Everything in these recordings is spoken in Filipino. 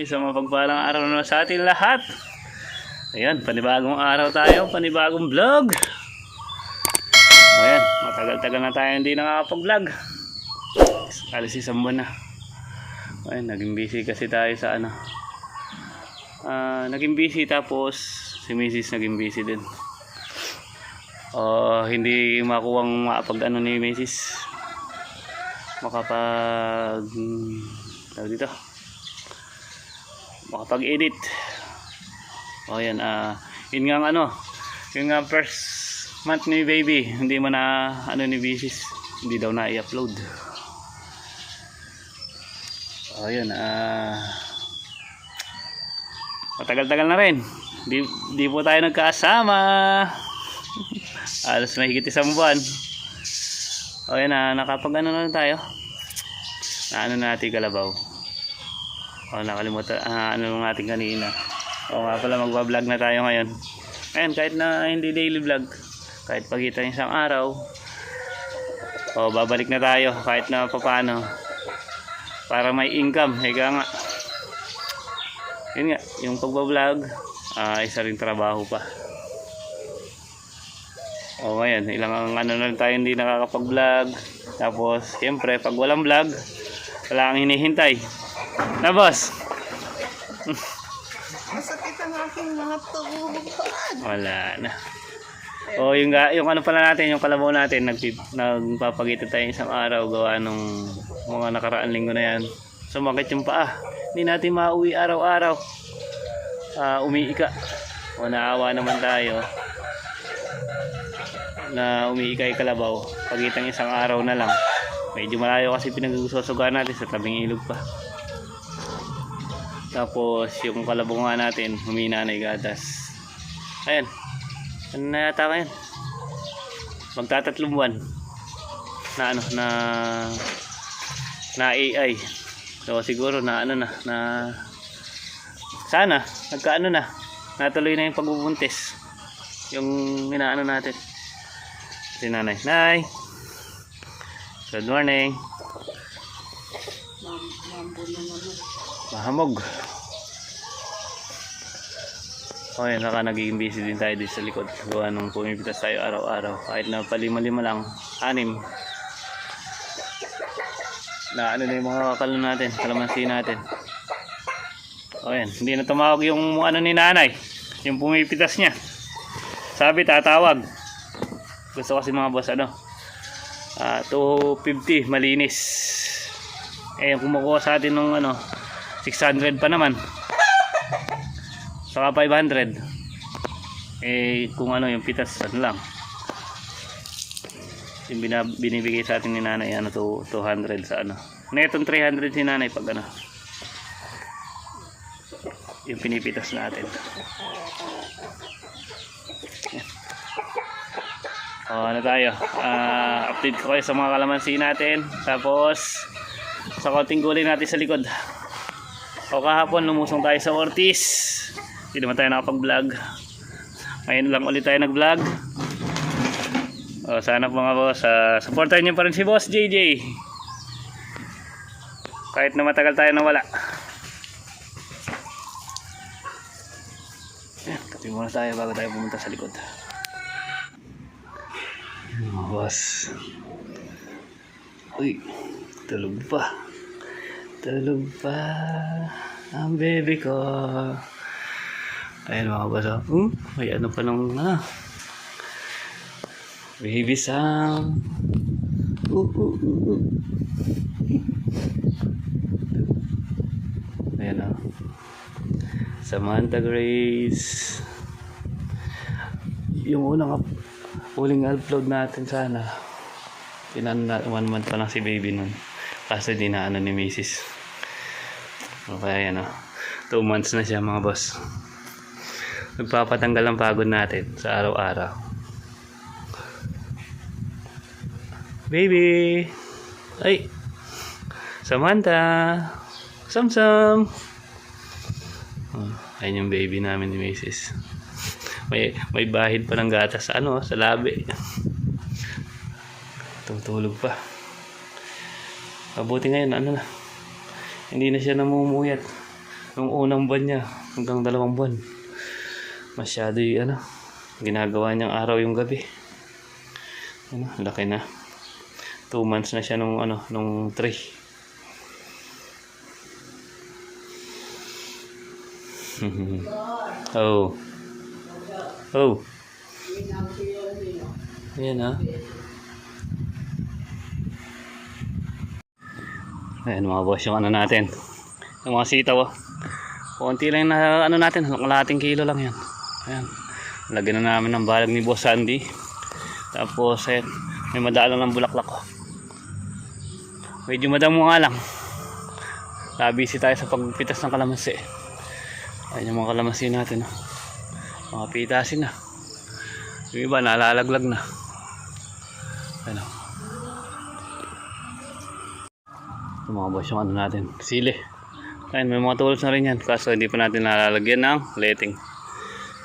Isang mapagpalang araw na sa atin lahat. Ayan, panibagong araw tayo, panibagong vlog. Ayan, matagal-tagal na tayo hindi nakakapag-vlog. Alis isang buwan na. Ayan, naging busy kasi tayo sa ano. Ah, naging busy tapos si Mrs. naging busy din. Oh, hindi makuwang makapag ano ni Mrs makapag tawag dito makapag edit o yan ah yun nga ano yun nga first month ni baby. Hindi man na ano ni Bisis hindi daw na i-upload. O yan ah matagal-tagal na rin. Di, di po tayo nagkasama. Alas mahigit isang buwan. O yan na, nakapag ano na tayo. Na ano na natin kalabaw. O nakalimutan, ah, ano lang natin kanina. O nga pala magbablog na tayo ngayon. Ayan, kahit na hindi daily vlog. Kahit pagitan isang araw. O babalik na tayo kahit na papano. Para may income. Higa nga. Yun nga, yung pagbablog, ah, isa ring trabaho pa. O ngayon, ilang ang ano na tayo hindi nakakapag-vlog. Tapos, siyempre, pag walang vlog, wala kang hinihintay. Na boss? Masakit ang aking mga tubuhan. Wala na. O yung, yung ano pala natin, yung kalabaw natin, nagpip, nagpapagita tayo isang araw gawa nung mga nakaraan linggo na yan. Sumakit yung paa. Hindi natin mauwi araw-araw. Ah, umiika. O naawa naman tayo na umiikay kalabaw pagitang isang araw na lang medyo malayo kasi pinagsusugan natin sa tabing ilog pa tapos yung kalabaw nga natin humina na igadas ayan ano na yata ngayon magtatatlong buwan na ano na na AI so siguro na ano na na sana nagkaano na natuloy na yung pagbubuntis yung inaano natin si nanay. Nay! Good morning. Mam mambo na naman. Mahamog. Okay, naka nagiging busy din tayo dito sa likod. Gawa nung pumipitas tayo araw-araw. Kahit na palima-lima lang, anim. Na ano na yung mga kalon natin, kalamansi natin. O hindi na tumawag yung ano ni nanay. Yung pumipitas niya. Sabi tatawag. Gusto kasi mga boss ano. ah 250 malinis. Eh kumukuha sa atin ng ano 600 pa naman. Saka 500. Eh kung ano yung pitas ano lang. Yung binibigay sa atin ni nanay ano to 200 sa ano. Netong 300 si nanay pag ano. Yung pinipitas natin. O, ano tayo? Ah, update ko kayo sa mga kalamansi natin. Tapos, sa konting gulay natin sa likod. O, kahapon lumusong tayo sa Ortiz. Hindi naman tayo nakapag-vlog. Ngayon lang ulit tayo nag-vlog. O, sana po mga boss, uh, supportan niyo pa rin si Boss JJ. Kahit na matagal tayo nawala. Ayan, kape muna tayo bago tayo pumunta sa likod. Mga boss. Uy, tulog pa. Tulog pa. Ang baby ko. Ayan mga boss. Oh. Hmm? May ano pa nung ah. Baby Sam. Uh, uh, uh, uh. Ayan oh. Samantha Grace. Yung unang huling upload natin sana. Tinan na one month pa lang si baby nun. Kaso di na ano ni Mrs. O kaya yan o. Two months na siya mga boss. Nagpapatanggal ang pagod natin sa araw-araw. Baby! Ay! Samantha! Samsam! Oh, ayun yung baby namin ni Mrs. May may bahid pa ng gatas sa ano, sa labi. Tutulog pa. Mabuti ngayon, ano na. Hindi na siya namumuyat. Nung unang buwan niya, hanggang dalawang buwan. Masyado yung ano, ginagawa niyang araw yung gabi. Ano, laki na. Two months na siya nung ano, nung three. oh. Oh. Ayan ha. Ayan mga boss yung ano natin. Yung mga sitaw oh. Kunti lang na ano natin, kalating kilo lang yan. Ayan. Lagyan na namin ng balag ni Boss Sandy. Tapos ayan, may madaalang ng bulaklak ko. Medyo madamo nga lang. Nabisi tayo sa pagpitas ng kalamansi. Ayan yung mga kalamansi natin. Oh. Mga pitasin na. Yung iba nalalaglag na. Ano? Yung mga boss yung ano natin. Sili. Ayun, may mga tulos na rin yan. Kaso hindi pa natin nalalagyan ng letting.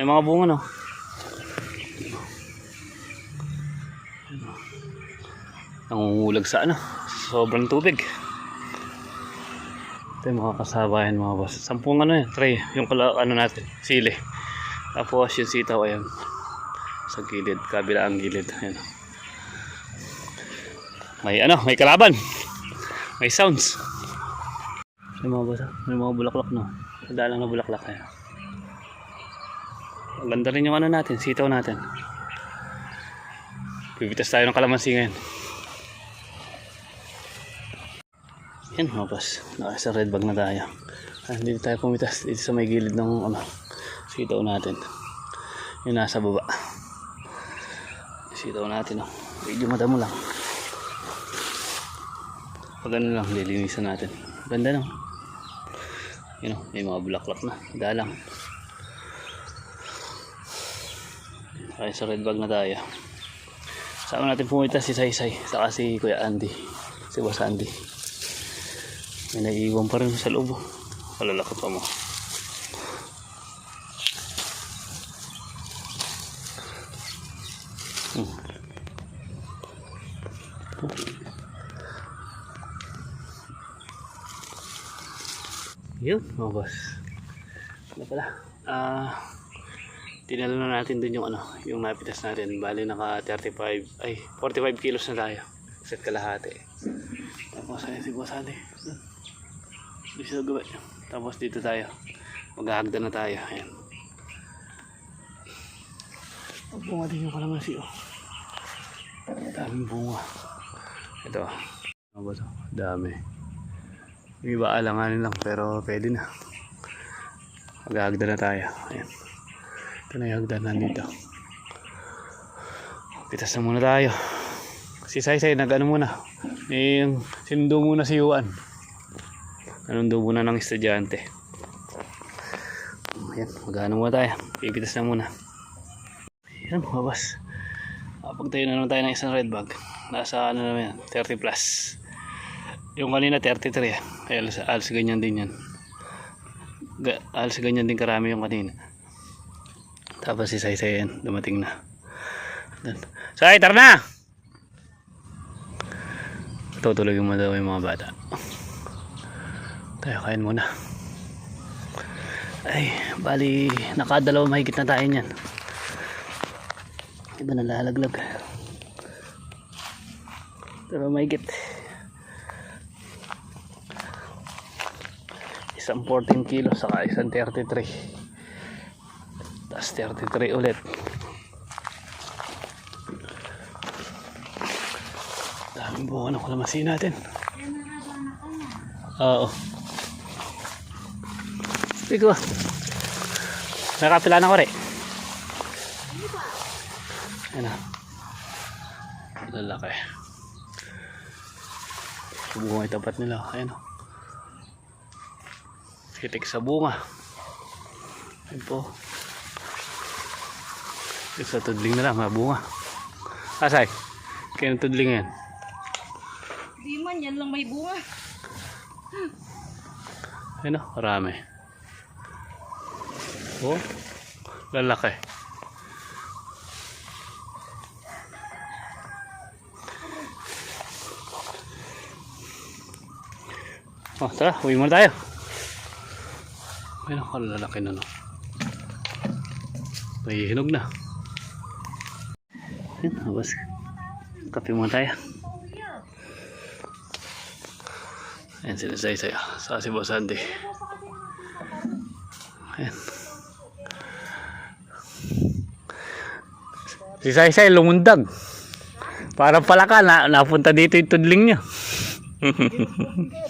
May mga bunga no. Nangungulag sa ano. Sobrang tubig. Ito yung mga kasabayan mga boss. Sampung ano yan. Tray. Yung kala, ano natin. Sili. Tapos yung sitaw ayan. Sa gilid. Kabila ang gilid. Ayan. May ano. May kalaban. May sounds. May mga may mga bulaklak no. Madalang na bulaklak kaya. Ganda rin yung ano natin, sitaw natin. Pipitas tayo ng kalamansi ngayon. Yan mga boss, nakasa red bag na tayo. Ah, dito tayo pumitas, dito sa may gilid ng ano, sitaw natin. Yung nasa baba. Sitaw natin oh. Medyo madamo lang. Pag ano lang, lilinisan natin. Ganda no. Yun o, may mga bulaklak na. Dalang. Kaya sa red bag na tayo. Sama natin pumunta si Saysay. Saka si Kuya Andy. Si Boss Andy. May naiiwan pa rin sa loob. oh. Malalakot pa mo. Yun, mga boss. Ano pala? Ah, tinalo na natin dun yung ano, yung napitas natin. Bali naka 35, ay 45 kilos na tayo. Set kalahati. Tapos ayun si Boss. Dun. Dito siya gawa. Tapos dito tayo. Maghahagda na tayo. Ayan. Ang bunga din yung kalamansi oh. Daming bunga. Ito. Ano ba ito? Dami. Yung iba alanganin lang pero pwede na. Maghahagda na tayo. Ayan. Ito na yung hagdan nandito. Pitas na muna tayo. Si Saysay nag ano muna. May sinundo muna si Yuan. Nanundo muna ng estudyante. Ayan, mag-ano muna tayo. Pipitas na muna. Ayan, mabas. Kapag tayo na naman tayo ng isang red bag. Nasa ano naman yan, 30 plus. Yung kanina 33 eh. Alas, alas ganyan din yan. Ga, alas ganyan din karami yung kanina. Tapos si Saysay yan, dumating na. Dun. Say, tara na! Tutulogin mo daw yung mga bata. Tayo, kain muna. Ay, bali, nakadalawa mahigit na tayo niyan. Iba na lalaglag. Pero mahigit. Isang 14 kilo saka isang 33. Tapos 33 ulit. Daming bunga ng kalamansi natin. Oo. Pico. Nakapila na ko rin. Na. Lalaki. Bunga yung tapat nila. Ayan o. Hitik sa bunga. Ayan po. Sa tudling na lang. Mga bunga. Asay. Kaya ng tudling yan. Di man, yan lang may bunga. Ayan o. Marami. Oh. Lalaki. Oh, tara, uwi muna tayo. Ayun, kalalaki na no. May hinog na. Yan, habas. Kape muna tayo. Ayan sila say say sa si Boss Andy. Ayan. Si Say Say lumundag. Parang palaka na napunta dito yung tudling niya.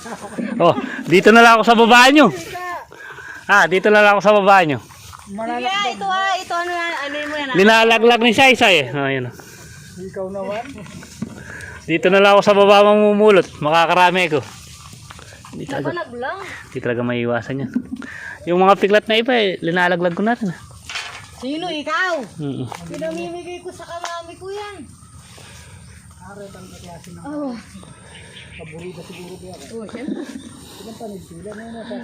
Oh, dito na lang ako sa baba nyo. Ah, dito na lang ako sa baba nyo. Sige, ito ah, ito ano yan, ano mo yan ah. Linalaglag ni Sai Sai. Oh, ayan. Ikaw naman. Dito na lang ako sa baba mamumulot. Makakarami ko. Hindi talaga, hindi talaga maiiwasan yan. Yung mga piklat na iba eh, linalaglag ko natin. ah. Sino ikaw? Mm Pinamimigay ko sa kamami ko yan. Oh. Oh, syempre.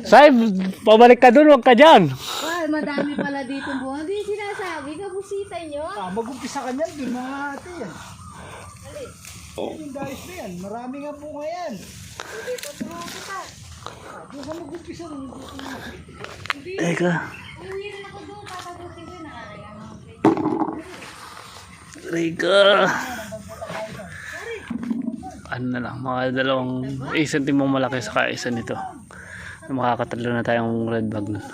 Sai, pabalik ka dun, huwag ka dyan. Ay, madami pala dito buwan. Hindi sinasabi, kabusita nyo. Ah, mag-umpisa ka niyan, di mga ate yan. Yung guys na yan, marami nga bunga yan. Ah, Doon ka mag-umpisa rin. Teka. Uwi rin ako doon, papagutin ko yun. Nakakaya naman. Teka. Ano na lang, mga dalawang isang timong malaki sa isa nito. Makakatatlo na tayong red bag nun.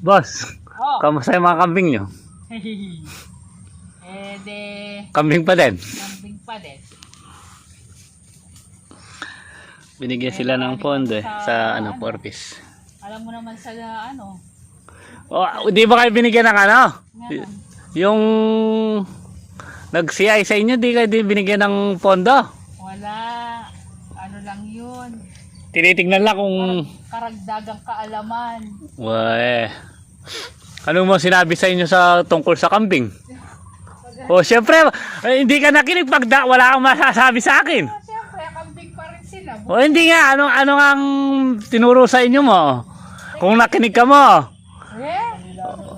Boss, Oh. kamusta yung mga kambing nyo? eh, de... Kambing pa din. Kambing pa din. Binigyan sila ng pondo eh, sa ano, piece. Alam mo naman sa ano, Oh, di ba kayo binigyan ng ano? Yung nag-CI sa inyo, di kayo di binigyan ng pondo? wala. Ano lang yun. Tinitingnan lang kung... Karagdagang kaalaman. Weh. Ano mo sinabi sa inyo sa tungkol sa kambing? Oh, syempre, eh, hindi ka nakinig pag da, wala kang masasabi sa akin. Siyempre, kambing pa rin sila. O hindi nga, ano, ano ang tinuro sa inyo mo? Kung nakinig ka mo.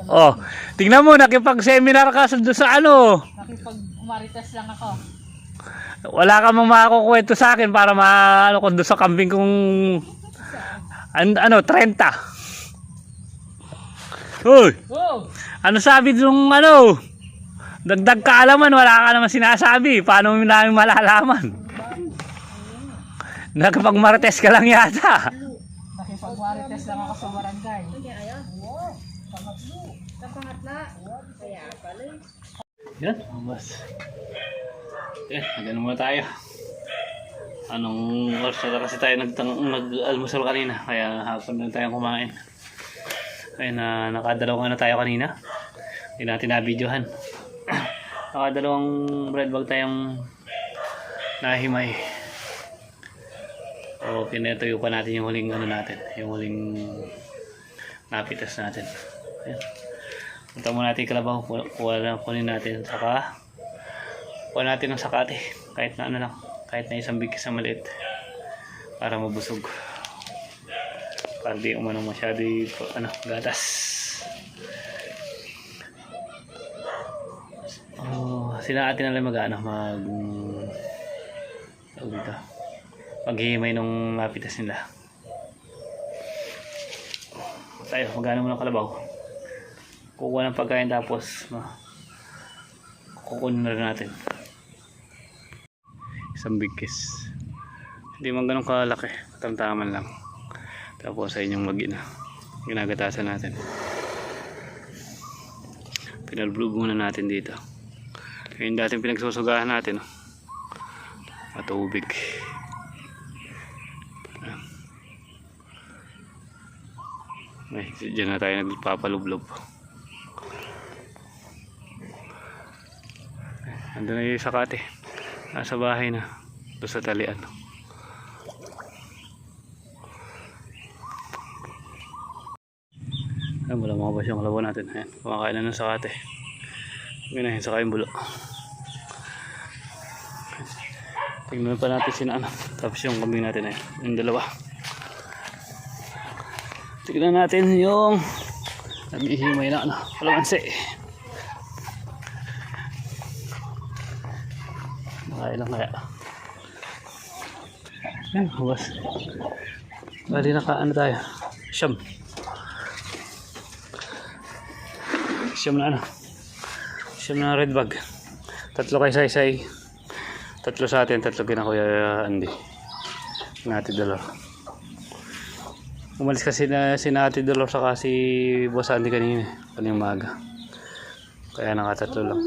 Oh, tingnan mo, nakipag-seminar ka sa, sa ano. nakipag umaritas lang ako. Wala ka mang makakukwento sa akin para ma, ano, kung sa kambing kong, an, ano, 30. Uy, Oh! ano sabi nung ano? Dagdag kaalaman, wala ka naman sinasabi. Paano mo namin malalaman? Nakapag-martes ka lang yata. Nakipag umaritas lang ako sa barangay. Sa pangatla. Kaya pala. Yan, mas. Eh, nagano muna tayo. Anong oras na kasi tayo nag-almusal kanina. Kaya hapon na tayo kumain. Kaya na nakadalawa nga na tayo kanina. Hindi natin na-videohan. nakadalawang bread bag tayong nahimay. O pinatuyo pa natin yung huling ano natin. Yung huling napitas natin. Ayan. Punta muna natin kalabaw. Kuha- na kunin natin. Saka, kuha natin ng sakate. Kahit na ano lang. Kahit na isang bigkis na maliit. Para mabusog. Para di umano masyado yung ano, gatas. Oh, sila ate na lang mag ano, mag tawag dito. Maghihimay nung napitas nila. Tayo, magano mo ng kalabaw kukuha ng pagkain tapos kukunin na rin natin. Isang big kiss. Hindi man ganun kalaki. Tamtaman lang. Tapos sa inyong magina ginagatasan natin. Pinalblog muna natin dito. Yung dating pinagsusugahan natin oh. matubig. Ay dyan na tayo nagpapalublob Nandun na yung sakate. Nasa bahay na. Doon sa talian. Ayan, wala mga yung kalabaw natin. Ayan, kumakain na ng sakate. Ginahin sa kayong bulo. Tingnan pa natin sina ano. Tapos yung kambing natin ayan. Yung dalawa. Tignan natin yung nag-ihimay na ano. Kalamansi. Makain lang kaya. Ayan, huwas. Bali naka ano tayo. Siyam. Siyam na ano. Siyam na red bag. Tatlo kay Saysay. Tatlo sa atin, tatlo kina Kuya Andy. Nati Dolor. Umalis kasi na si Nati Dolor saka si Boss Andy kanina. Kanina umaga. Kaya nakatatlo lang.